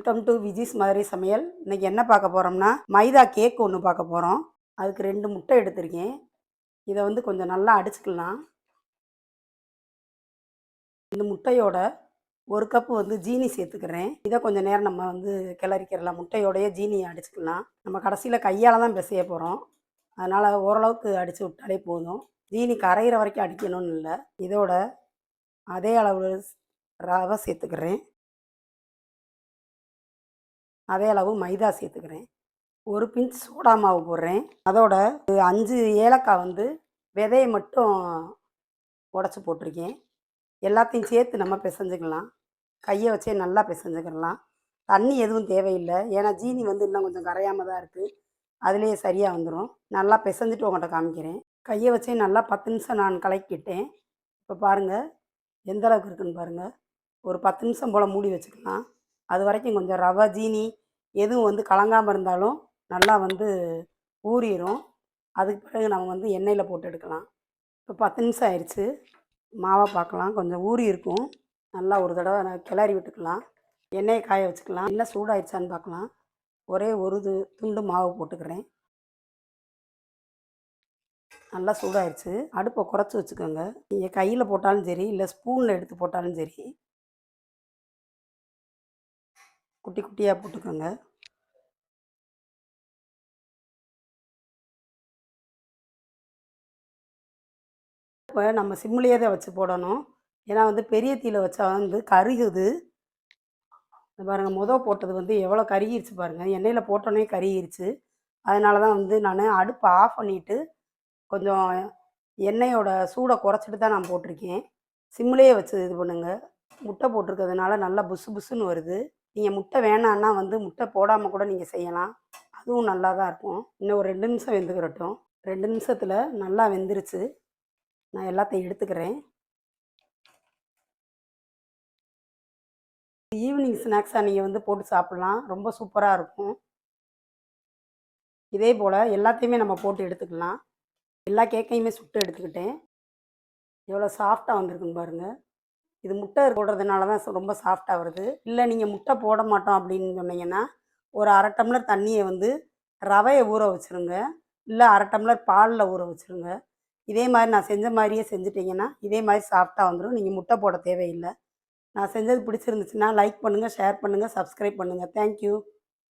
Welcome to Viji's மாதிரி சமையல் இன்னைக்கு என்ன பார்க்க போகிறோம்னா மைதா கேக் ஒன்று பார்க்க போகிறோம் அதுக்கு ரெண்டு முட்டை எடுத்திருக்கேன். இதை வந்து கொஞ்சம் நல்லா அடிச்சுக்கலாம். இந்த முட்டையோட ஒரு கப்பு வந்து ஜீனி சேர்த்துக்கிறேன். இதை கொஞ்சம் நேரம் நம்ம வந்து கிளறிக்கிறலாம் முட்டையோடைய ஜீனியை அடிச்சுக்கலாம். நம்ம கடைசியில் கையால் தான் பிசைய போகிறோம் அதனால் ஓரளவுக்கு அடித்து விட்டாலே போதும். ஜீனி கரையிற வரைக்கும் அடிக்கணும்னு இல்லை. இதோட அதே அளவு ரவை சேர்த்துக்கிறேன். அதே அளவு மைதா சேர்த்துக்கிறேன். ஒரு பிஞ்ச் சோடா மாவு போடுறேன். அதோட ஒரு அஞ்சு ஏலக்காய் வந்து விதையை மட்டும் உடச்சி போட்டிருக்கேன். எல்லாத்தையும் சேர்த்து நம்ம பிசைஞ்சுக்கலாம். கையை வச்சே நல்லா பிசைஞ்சுக்கிடலாம் தண்ணி எதுவும் தேவையில்லை. ஏன்னா ஜீனி வந்து இன்னும் கொஞ்சம் கரையாமல் தான் இருக்குது அதுலேயே சரியாக வந்துடும் நல்லா பிசைஞ்சிட்டு உங்கள்கிட்ட காமிக்கிறேன். கையை வச்சே நல்லா பத்து நிமிஷம் நான் கலக்கிட்டேன். இப்போ பாருங்கள் எந்த அளவுக்கு இருக்குன்னு பாருங்கள் ஒரு பத்து நிமிஷம் போல் மூடி வச்சுக்கலாம். அது வரைக்கும் கொஞ்சம் ரவை ஜீனி எதுவும் வந்து கலங்காமல் இருந்தாலும் நல்லா வந்து ஊறிடும் அதுக்கு பிறகு நம்ம வந்து எண்ணெயில் போட்டு எடுக்கலாம். இப்போ பத்து நிமிஷம் ஆயிடுச்சு. மாவை பார்க்கலாம். கொஞ்சம் ஊறி இருக்கும். நல்லா ஒரு தடவை கிளறி விட்டுக்கலாம். எண்ணெயை காய வச்சுக்கலாம். என்ன சூடாயிடுச்சான்னு பார்க்கலாம். ஒரே ஒரு து துண்டு மாவு போட்டுக்கிறேன். நல்லா சூடாயிடுச்சு. அடுப்பை குறைச்சி வச்சுக்கோங்க. நீங்கள் கையில் போட்டாலும் சரி இல்லை ஸ்பூனில் எடுத்து போட்டாலும் சரி குட்டி குட்டியாக போட்டுக்கோங்க. இப்போ நம்ம சிம்லேயே தான் வச்சு போடணும். ஏன்னா வந்து பெரிய தீயில வச்சா வந்து கருகுது. பாருங்கள் மொதல் போட்டது வந்து எவ்வளோ கருகிருச்சு பாருங்கள் எண்ணெயில் போட்டோன்னே கருகிருச்சு. அதனால தான் வந்து நான் அடுப்பை ஆஃப் பண்ணிவிட்டு கொஞ்சம் எண்ணெயோட சூடை குறைச்சிட்டு தான் நான் போட்டிருக்கேன். சிம்லேயே வச்சு இது பண்ணுங்கள் முட்டை போட்டிருக்கிறதுனால நல்லா புசு புசுன்னு வருது. நீங்கள் முட்டை வேணான்னா வந்து முட்டை போடாமல் கூட நீங்கள் செய்யலாம். அதுவும் நல்லா தான் இருக்கும். இன்னும் ஒரு ரெண்டு நிமிஷம் வெந்துக்கிறட்டும் ரெண்டு நிமிஷத்தில் நல்லா வெந்துருச்சு. நான் எல்லாத்தையும் எடுத்துக்கிறேன். ஈவினிங் ஸ்நாக்ஸாக நீங்கள் வந்து போட்டு சாப்பிட்லாம். ரொம்ப சூப்பராக இருக்கும். இதே போல் எல்லாத்தையுமே நம்ம போட்டு எடுத்துக்கலாம். எல்லா கேக்கையுமே சுட்டு எடுத்துக்கிட்டேன். எவ்வளோ சாஃப்டாக வந்திருக்குன்னு பாருங்கள் இது முட்டை போடுறதுனால தான் ரொம்ப சாஃப்டாக வருது. இல்லை நீங்கள் முட்டை போட மாட்டோம் அப்படின்னு சொன்னீங்கன்னா ஒரு அரை டம்ளர் தண்ணியை வந்து ரவையை ஊற வச்சுருங்க. இல்லை அரை டம்ளர் பாலில் ஊற வச்சுருங்க. இதே மாதிரி நான் செஞ்ச மாதிரியே செஞ்சுட்டிங்கன்னா இதே மாதிரி சாஃப்டாக வந்துடும் நீங்கள் முட்டை போட தேவையில்லை. நான் செஞ்சது பிடிச்சிருந்துச்சுன்னா லைக் பண்ணுங்கள் ஷேர் பண்ணுங்கள் சப்ஸ்கிரைப் பண்ணுங்கள் தேங்க்யூ